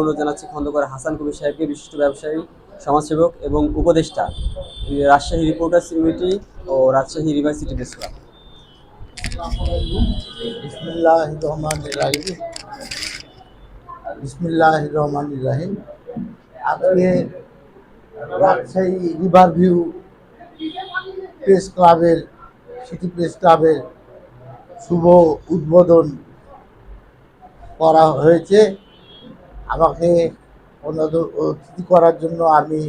অনুরোধ জানাচ্ছি খন্দকার হাসান কবির সাহেবকে, বিশিষ্ট ব্যবসায়ী, সমাজসেবক এবং উপদেষ্টা রাজশাহী রিপোর্টার্স ইউনিটি ও রাজশাহী ইউনিভার্সিটি প্রেস বিসমিল্লাহ রহমান রাহিম আজকে রাজশাহী রিভার ভিউ প্রেস ক্লাবের, সিটি প্রেস ক্লাবের শুভ উদ্বোধন করা হয়েছে। আমাকে অতিথি করার জন্য আমি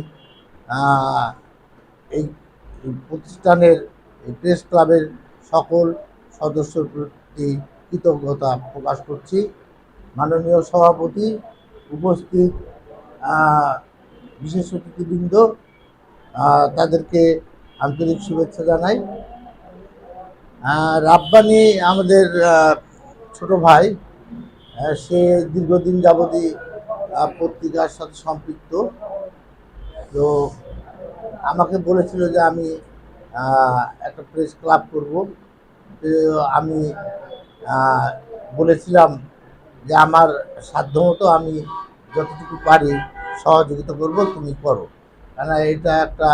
এই প্রতিষ্ঠানের প্রেস ক্লাবের সকল সদস্যর প্রতি কৃতজ্ঞতা প্রকাশ করছি। মাননীয় সভাপতি উপস্থিত বিশেষ অতিথিবৃন্দ তাদেরকে আন্তরিক শুভেচ্ছা জানাই। রাব্বানি আমাদের ছোট ভাই সে দীর্ঘদিন যাবতই আহ, পত্রিকার সাথে সম্পৃক্ত। তো আমাকে বলেছিল যে আমি একটা প্রেস ক্লাব করব। আমি বলেছিলাম যে আমার সাধ্যমতো আমি যতটুকু পারি সহযোগিতা করব, তুমি করো। কেন এটা একটা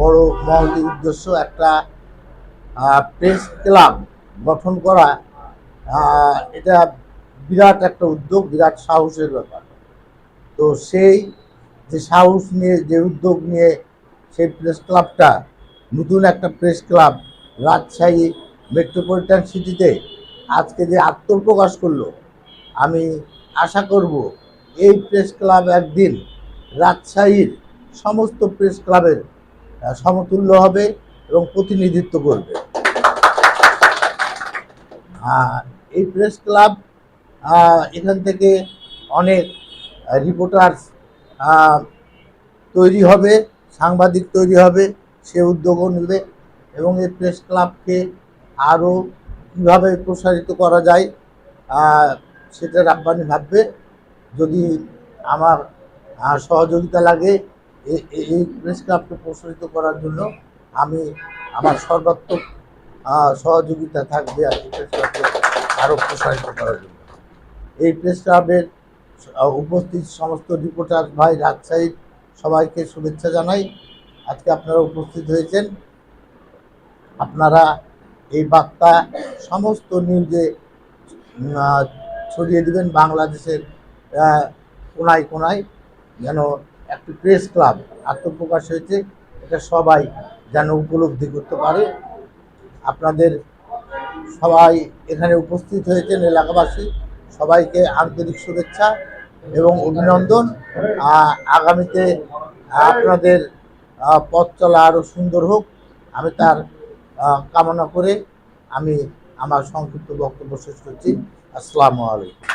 বড় মহতি উদ্দেশ্য, একটা প্রেস ক্লাব গঠন করা এটা বিরাট একটা উদ্যোগ, বিরাট সাহসের ব্যাপার। তো সেই যে সাহস নিয়ে, যে উদ্যোগ নিয়ে সেই প্রেস ক্লাবটা নতুন একটা প্রেস ক্লাব রাজশাহী মেট্রোপলিটন সিটিতে আজকে যে আত্মপ্রকাশ করল, আমি আশা করব এই প্রেস ক্লাব একদিন রাজশাহীর সমস্ত প্রেস ক্লাবের সমতুল্য হবে এবং প্রতিনিধিত্ব করবে। এই প্রেস ক্লাব এখান থেকে অনেক রিপোর্টার্স তৈরি হবে, সাংবাদিক তৈরি হবে, সে উদ্যোগও নেবে এবং এই প্রেস ক্লাবকে আরও কীভাবে প্রসারিত করা যায় সেটা রাব্বানি ভাববে। যদি আমার সহযোগিতা লাগে এই প্রেস ক্লাবকে প্রসারিত করার জন্য আমি আমার সর্বাত্মক সহযোগিতা থাকবে আর প্রেস ক্লাবকে আরও প্রসারিত করার জন্য। এই প্রেস ক্লাবের উপস্থিত সমস্ত রিপোর্টার ভাই রাজশাহীর সবাইকে শুভেচ্ছা জানাই। আজকে আপনারা উপস্থিত হয়েছেন। আপনারা এই বার্তা সমস্ত নিউজে ছড়িয়ে দেবেন বাংলাদেশের কোনায় কোনায়, যেন একটি প্রেস ক্লাব আত্মপ্রকাশ হয়েছে। এটা সবাই যেন উপলব্ধি করতে পারে। আপনাদের সবাই এখানে উপস্থিত হয়েছেন এলাকাবাসী। সবাইকে আন্তরিক শুভেচ্ছা এবং অভিনন্দন। আগামীতে আপনাদের পথ চলা আরও সুন্দর হোক। আমি তার কামনা করে আমি আমার সংক্ষিপ্ত বক্তব্য শেষ করছি। আসসালামু আলাইকুম।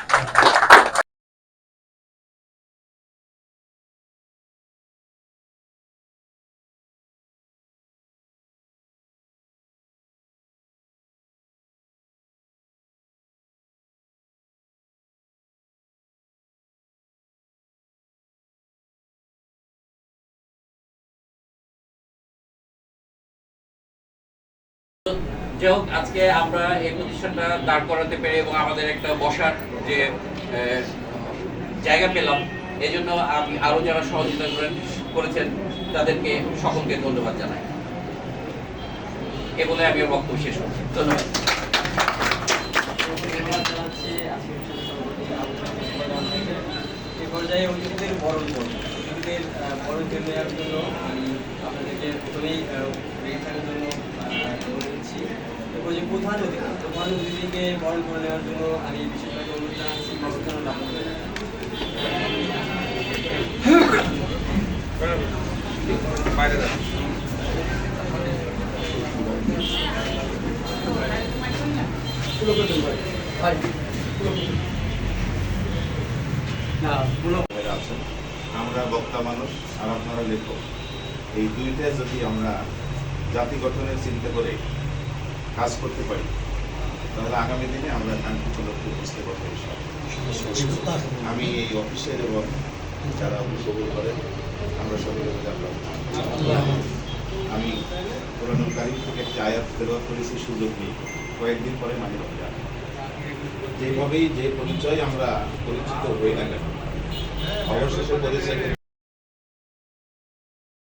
যাই হোক, আজকে আমরা এই প্রতিষ্ঠানটা দাঁড় করাতে পেরে এবং আমাদের একটা বসার যে জায়গা পেলাম, এই জন্য আমি আরও যারা সহযোগিতা করেন করেছেন, তাদেরকে সকলকে ধন্যবাদ জানাই। এ বলে আমি বক্তব্য শেষ করছি। ধন্যবাদ। পর্যায়ে অতিথিদের বরণ করব। অতিথিদের বরণ করে নেওয়ার জন্য আমি আপনাদেরকে প্রথমেই রেজিস্ট্রারের জন্য আহ, অনুরোধ দিচ্ছি এরপর যে প্রধান অতিথি প্রধান অতিথিকে বরণ করে নেওয়ার জন্য আমি বিশেষভাবে অনুরোধ জানাচ্ছি ভাইরা আছেন। আমরা বক্তা মানুষ আর আপনারা লেখক। এই দুইটা যদি আমরা জাতি গঠনের চিন্তা করে কাজ করতে পারি। তাহলে আগামী দিনে আমরা কাঙ্ক্ষিত লক্ষ্যে বুঝতে পারব। আমি এই অফিসের এবং যারা অংশগ্রহণ করেন, আমরা সকলে আমি কোরআনুল কারিম থেকে একটি আয়াত তেলাওয়াত করেছি, সুযোগ নিয়ে কয়েকদিন পরে মাঝে রমজান। যেভাবেই যে পরিচয় আমরা পরিচিত হই না কেন বাংলাদেশের পরিচয়